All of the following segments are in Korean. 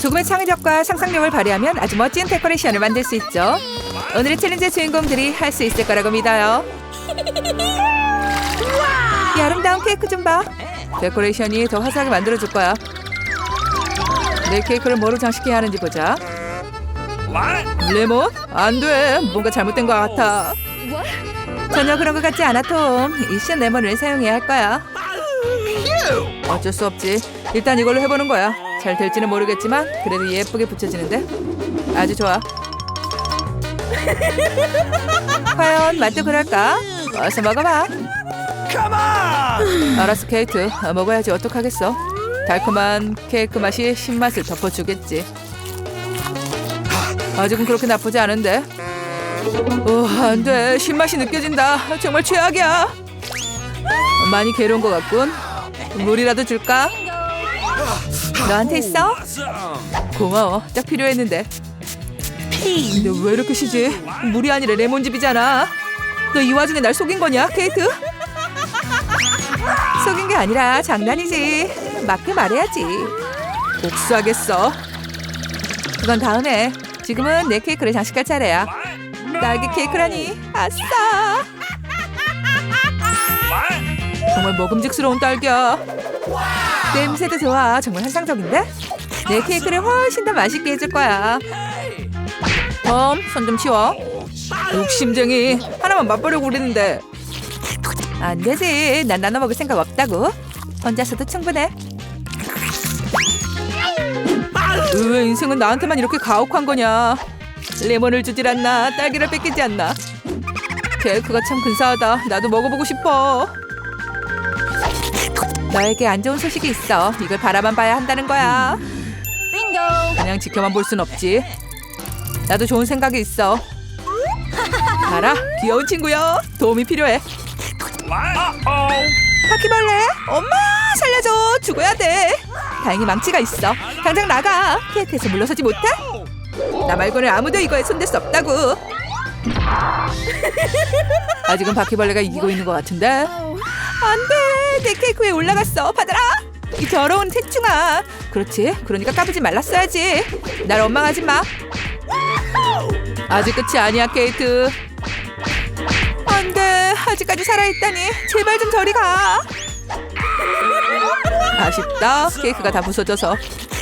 조금의 창의력과 상상력을 발휘하면 아주 멋진 데코레이션을 만들 수 있죠. 오늘의 챌린지 주인공들이 할 수 있을 거라고 믿어요. 이 아름다운 케이크 좀 봐. 데코레이션이 더 화사하게 만들어줄 거야. 내 케이크를 뭐로 장식해야 하는지 보자. 레몬? 안 돼. 뭔가 잘못된 것 같아. 전혀 그런 것 같지 않아, 톰. 이션 레몬을 사용해야 할 거야. 어쩔 수 없지. 일단 이걸로 해보는 거야. 잘 될지는 모르겠지만 그래도 예쁘게 붙여지는데 아주 좋아. 과연 맛도 그럴까? 어서 먹어봐. 알았어, 케이트. 아, 먹어야지 어떡하겠어. 달콤한 케이크 맛이 신맛을 덮어주겠지. 아직은 그렇게 나쁘지 않은데. 오, 안 돼. 신맛이 느껴진다. 정말 최악이야. 많이 괴로운 것 같군. 물이라도 줄까? 너한테 있어? 고마워. 딱 필요했는데. 근데 왜 이렇게 쉬지? 물이 아니라 레몬즙이잖아. 너 이 와중에 날 속인 거냐, 케이트? 속인 게 아니라 장난이지. 맞게 말해야지. 복수하겠어. 그건 다음에. 지금은 내 케이크를 장식할 차례야. 딸기 케이크라니. 아싸. 정말 먹음직스러운 딸기야. 냄새도 좋아. 정말 환상적인데? 내 케이크를 훨씬 더 맛있게 해줄 거야. 톰, 손좀 치워. 욕심쟁이. 하나만 맛보려고 그랬는데. 안 되지. 난 나눠 먹을 생각 없다고. 혼자서도 충분해. 왜 인생은 나한테만 이렇게 가혹한 거냐? 레몬을 주질 않나? 딸기를 뺏기지 않나? 케이크가 참 근사하다. 나도 먹어보고 싶어. 너에게 안 좋은 소식이 있어. 이걸 바라만 봐야 한다는 거야. 그냥 지켜만 볼 순 없지. 나도 좋은 생각이 있어. 봐라, 귀여운 친구요. 도움이 필요해. 바퀴벌레, 엄마 살려줘. 죽어야 돼. 다행히 망치가 있어. 당장 나가. 케이크에서 물러서지 못해? 나 말고는 아무도 이거에 손댈 수 없다고. 아직은 바퀴벌레가 이기고 있는 것 같은데. 안 돼, 내 케이크 위에 올라갔어. 받아라. 이 더러운 태충아. 그렇지. 그러니까 까부지 말랐어야지. 날 원망하지 마. 아직 끝이 아니야, 케이트. 안 돼, 아직까지 살아있다니. 제발 좀 저리 가. 아쉽다. 케이크가 다 부서져서.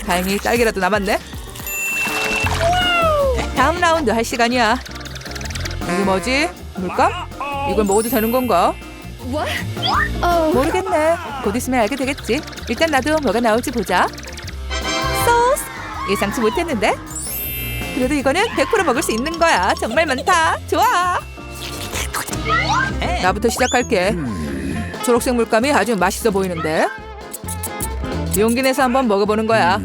다행히 딸기라도 남았네. 다음 라운드 할 시간이야. 이게 뭐지? 물감? 이걸 먹어도 되는 건가? 모르겠네. 곧 있으면 알게 되겠지. 일단 나도 뭐가 나올지 보자. 소스! 예상치 못했는데? 그래도 이거는 100% 먹을 수 있는 거야. 정말 많다. 좋아. 나부터 시작할게. 초록색 물감이 아주 맛있어 보이는데? 용기 내서 한번 먹어보는 거야.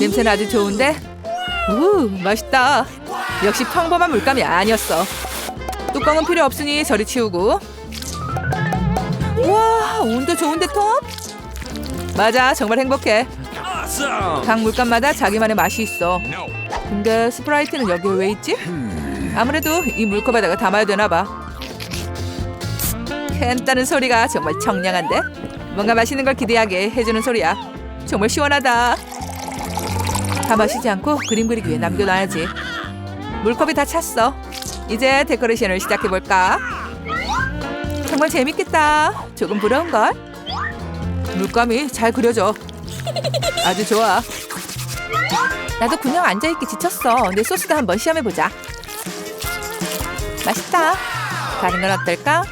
냄새는 아주 좋은데? 우 맛있다. 역시 평범한 물감이 아니었어. 뚜껑은 필요 없으니 저리 치우고. 와 온도 좋은데 톰? 맞아 정말 행복해. 각 물감마다 자기만의 맛이 있어. 근데 스프라이트는 여기 왜 있지? 아무래도 이 물컵에다가 담아야 되나 봐. 캔다는 소리가 정말 청량한데? 뭔가 맛있는 걸 기대하게 해주는 소리야. 정말 시원하다. 다 마시지 않고 그림 그리기 위해 남겨놔야지. 물컵이 다 찼어. 이제 데코레이션을 시작해볼까? 정말 재밌겠다. 조금 부러운걸? 물감이 잘 그려져. 아주 좋아. 나도 그냥 앉아있기 지쳤어. 내 소스도 한번 시험해보자. 맛있다. 다른 건 어떨까?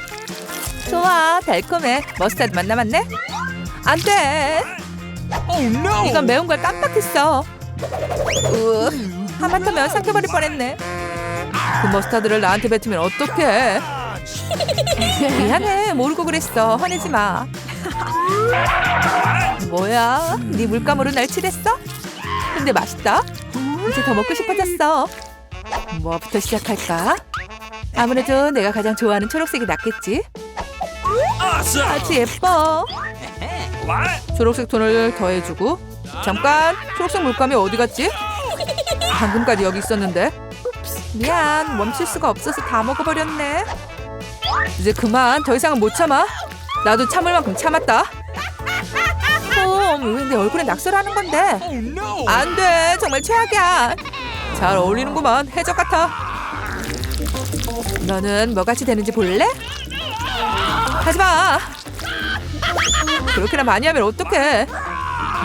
좋아, 달콤해. 머스타드 맛 남았네? 안 돼. 이건 매운 걸 깜빡했어. 으, 하마터면 삼켜버릴 뻔했네. 그 머스타드를 나한테 뱉으면 어떡해? 미안해, 모르고 그랬어. 화내지 마. 뭐야? 네 물감으로 날 칠했어? 근데 맛있다. 이제 더 먹고 싶어졌어. 뭐부터 시작할까? 아무래도 내가 가장 좋아하는 초록색이 낫겠지? 아주 예뻐. 초록색 톤을 더해주고 잠깐 초록색 물감이 어디 갔지? 방금까지 여기 있었는데 미안 멈출 수가 없어서 다 먹어버렸네 이제 그만 더 이상은 못 참아 나도 참을 만큼 참았다 어 톰, 왜내 얼굴에 낙서를 하는 건데? 안 돼, 정말 최악이야. 잘 어울리는구만, 해적 같아. 너는 뭐 같이 되는지 볼래? 하지 마. 그렇게나 많이 하면 어떡해?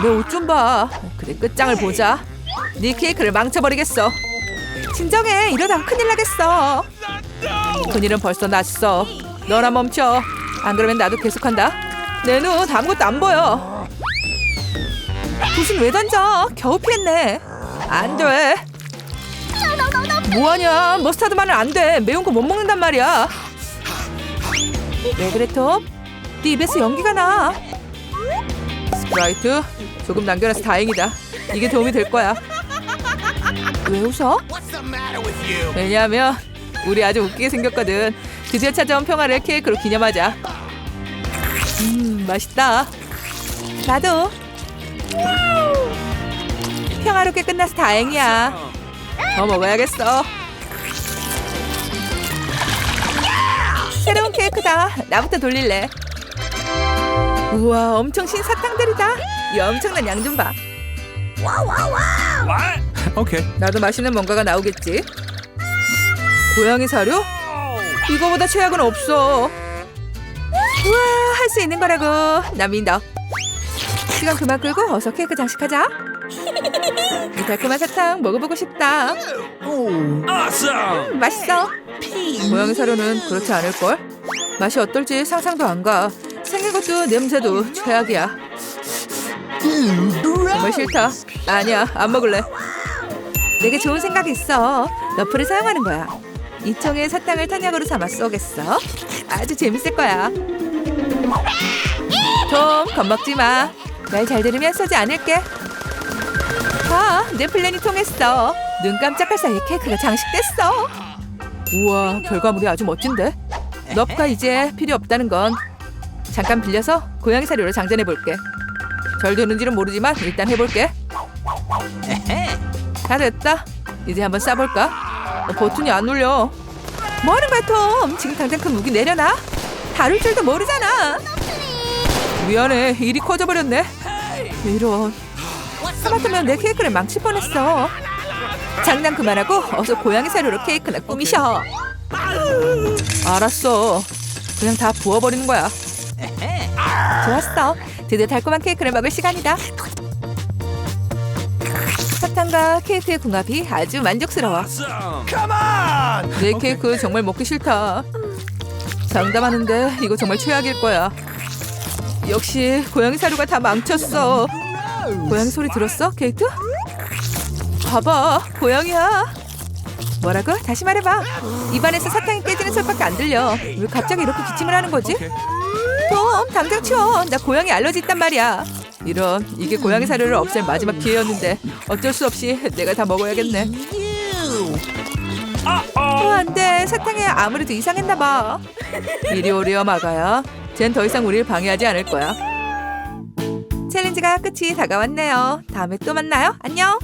내 옷 좀 봐. 그래, 끝장을 보자. 네 케이크를 망쳐버리겠어. 진정해, 이러다가 큰일 나겠어. 큰일은 벌써 났어. 너나 멈춰. 안 그러면 나도 계속한다. 내 눈 아무것도 안 보여. 붓은 왜 던져? 겨우 피했네. 안 돼. 뭐하냐? 머스타드만은 안 돼. 매운 거 못 먹는단 말이야. 왜 그래, 톰? 네 입에서 연기가 나. 스프라이트, 조금 남겨놔서 다행이다. 이게 도움이 될 거야. 왜 웃어? 왜냐하면 우리 아주 웃기게 생겼거든. 드디어 찾아온 평화를 케이크로 기념하자. 음, 맛있다. 나도. 평화롭게 끝나서 다행이야. 더 먹어야겠어. 새로운 케이크다. 나부터 돌릴래. 우와, 엄청 신 사탕들이다. 이 엄청난 양 좀 봐. What? Okay. 나도 맛있는 뭔가가 나오겠지. 고양이 사료? 이거보다 최악은 없어. 우와, 할 수 있는 거라고. 나 믿어. 시간 그만 끌고 어서 케이크 장식하자. 이 달콤한 사탕 먹어보고 싶다. 음, 맛있어. 고양이 사료는 그렇지 않을걸? 맛이 어떨지 상상도 안 가. 생긴 것도 냄새도 최악이야. 정말 싫다. 아니야, 안 먹을래. 내게 좋은 생각이 있어. 너프를 사용하는 거야. 이 총에 사탕을 탄약으로 삼아 쏘겠어. 아주 재밌을 거야. 톰, 겁먹지 마. 말 잘 들으면 쏘지 않을게. 아, 내 플랜이 통했어. 눈 깜짝할 사이에 케이크가 장식됐어. 우와, 결과물이 아주 멋진데? 넙가 이제 필요 없다는 건 잠깐 빌려서 고양이 사료로 장전해 볼게. 잘 되는지는 모르지만 일단 해볼게. 다 됐다. 이제 한번 쏴볼까? 어, 버튼이 안 눌려. 뭐 하는 거야, 톰? 지금 당장 그 무기 내려놔. 다룰 줄도 모르잖아. 미안해, 일이 커져버렸네. 이런. 하마터면 내 케이크를 망칠 뻔했어. 장난 그만하고 어서 고양이 사료로 케이크나 꾸미셔. 알았어. 그냥 다 부어버리는 거야. 좋았어. 드디어 달콤한 케이크를 먹을 시간이다. 사탕과 케이크의 궁합이 아주 만족스러워. On! 내 케이크 정말 먹기 싫다. 장담하는데 이거 정말 최악일 거야. 역시 고양이 사료가 다 망쳤어. 고양이 소리 들었어, 케이트? 봐봐, 고양이야. 뭐라고? 다시 말해봐. 입안에서 사탕이 깨지는 소리밖에 안 들려. 왜 갑자기 이렇게 기침을 하는 거지? 톰, 당장 치워. 나 고양이 알러지 있단 말이야. 이런, 이게 고양이 사료를 없앨 마지막 기회였는데 어쩔 수 없이 내가 다 먹어야겠네. 어, 안 돼. 사탕이 아무래도 이상했나 봐. 이리 오려 마가야. 쟨 더 이상 우리를 방해하지 않을 거야. 챌린지가 끝이 다가왔네요. 다음에 또 만나요. 안녕.